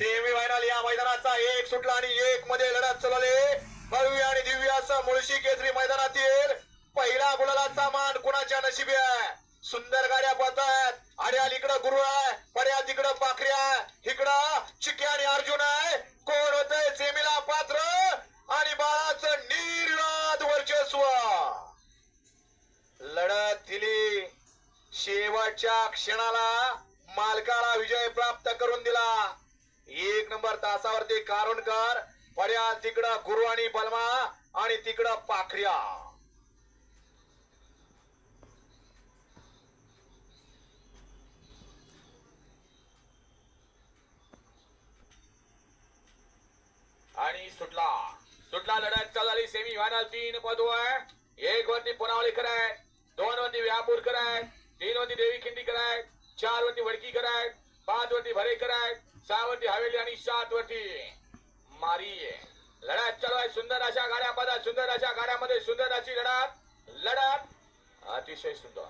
Semi final या मैदानाचा एक सुटला आणि एक मध्ये लढत चलवले भव्य आणि दिव्य असं मुळशी केसरी मैदानातील पहिला गुलालाचा मान कुणाच्या नशिबी आहे? सुंदर गाड्या पळतात अड्याल इकडं गुरु आहे पड्याल तिकडं पाखऱ्या इकडं चिक्या आणि अर्जुन आहे. कोण होतंय सेमीला पात्र? आणि बाळाचं निर्वाद वर्चस्व. लढत दिली. शेवटच्या क्षणाला मालकाला विजय प्राप्त करून दिला. एक नंबर तासावरती कारुणकर. पर्याय तिकडं गुरु आणि बलमा आणि तिकडं पाखऱ्या. आणि सुटला. सुटला लढत चालू झाली सेमी फायनल तीन पदू आहे एक वरती पुनावळीकर आहे. दोन वरती व्यापूरकर आहे. तीन वरती देवी खिंडीकर आहे. चार वरती वडकीकर आहे. पाच वरती भरेकर आहे. सहा हवेली आणि सात वरती मारी आहे. लढत चालू आहे. सुंदर अशा गाड्या पदात सुंदर अशा गाड्यामध्ये सुंदर अशी लढत लढत अतिशय सुंदर.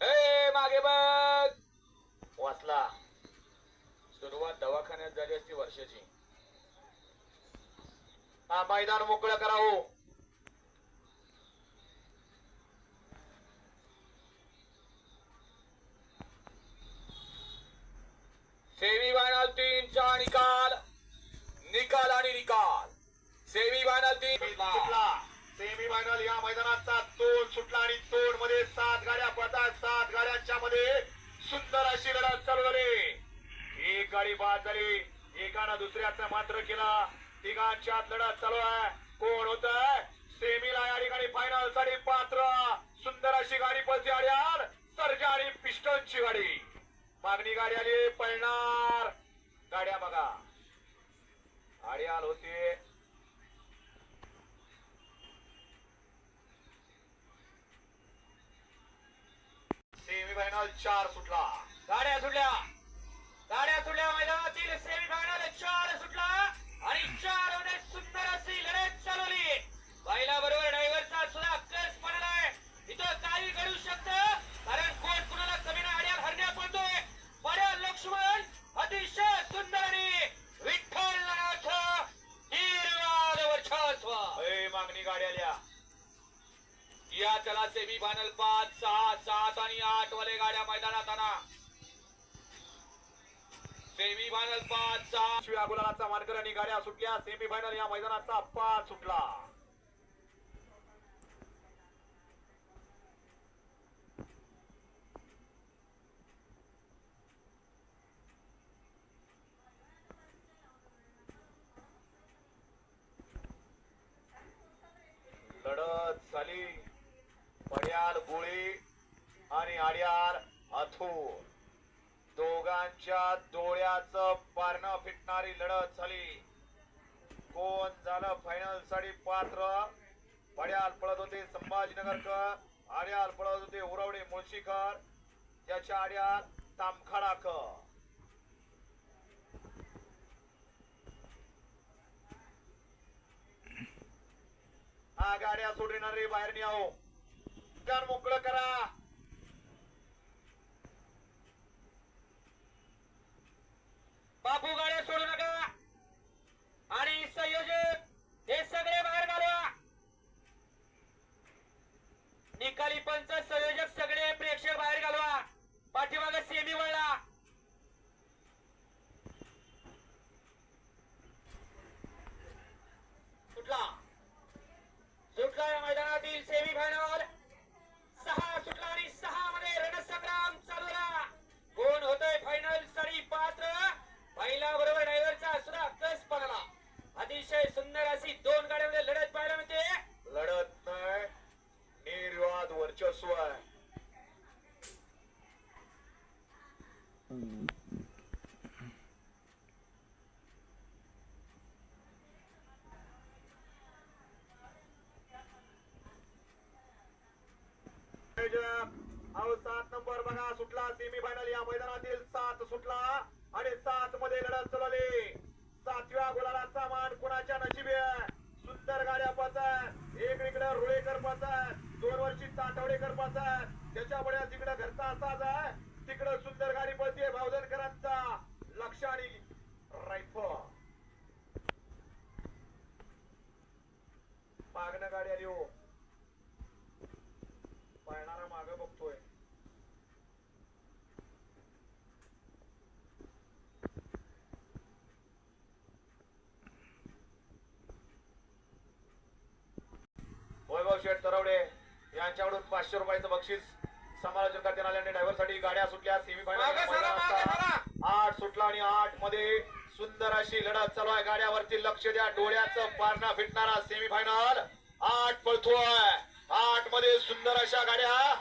ए मागे बघ. वाचला. सुरुवात दवाखान्यात झाली असती वर्षाची. हा मैदान मोकळं करा हो सेमी फायनल निकाल निकाल आणि निकाल सेमी फायनल तीन. सुटला. सेमी फायनल या मैदानाचा तोड सुटला आणि तोडमध्ये सात गाड्या पळतात सात गाड्यांच्या मध्ये सुंदर अशी लढत चालू झाली. एक गाडी बाद झाली. एकानं दुसऱ्याचा मात्र केला. तिघांच्या लढत चालू आहे. कोण होत सेमीला या ठिकाणी फायनलसाठी पात्र. सुंदर अशी गाडी पळते आड्याल. सर्जा आणि पिस्टनची गाडी. मागणी गाडी आली. पळणार गाड्या बघा. आड्याल होते. सेमी फायनल चार सुटला. गाड्या सुटल्या. गाड्या सुटल्या मैदानातील सेमी या सेमी फायनल पाच सहा सात आणि आठ वाले गाड्या मैदानात आणा. सेमी फायनल पाच सहा शिव्या गुलालाचा मानकर आणि गाड्या सुटल्या. सेमी फायनल या मैदानाचा पाच सुटला. लढत झाली. पड्याल गोळी आणि आड्याल अथोर दोघांच्या डोळ्याचं पारणं फिटणारी लढत झाली. कोण झालं फायनलसाठी पात्र? पड्याल पळत होते संभाजीनगरकर आड्याल पळत होते उरवडे मुळशीकर त्याच्या आड्याल तामखाडाकर. हा गाड्या सोडणार रे बाहेर न्याओ कान मोकळं करा. बापू गाड्या सोडू नका. आणि संयोजक हे सगळे बाहेर घालवा निकाली पंच संयोजक सगळे प्रेक्षक बाहेर घालवा पाठीमागे सेमी वळला कुठला सुटला या मैदानातील सेमी फायनल सहा सुटला आणि सहा मध्ये रणसंग्राम चालू झाला कोण होतोय फायनलसाठी पात्र पहिला बरोबर ड्रायव्हरचा सुद्धा कस पडला अतिशय सुंदर अशी दोन गाड्यांमध्ये लढत पाहायला मिळते लढत नाही निर्वाद वर्चस्व आहे अहो सात नंबर बघा सुटला. सेमी फायनल या मैदानातील सात सुटला आणि सात मध्ये लढत चालवली सातव्या गुलालाचा मान कुणाच्या नशिबी आहे? सुंदर गाड्या पाहतात एक इकडे रुळेकर पाहतात दोन वर्षी ताटवडेकर पाहतात आहे. त्याच्यामुळे तिकडे घरचा असाच आहे. तिकडं सुंदर गाडी पण यांच्याकडून पाचशे रुपयाचं बक्षीस समालोचन करण्यात आल्याने ड्रायव्हरसाठी गाड्या सुटल्या सेमीफायनल आठ सुटला आणि आठमध्ये सुंदर अशी लढत चालू आहे. गाड्यावरती लक्ष द्या. डोळ्याचं पारणा फिटणारा सेमीफायनल आठ पळतोय. आठमध्ये सुंदर अशा गाड्या.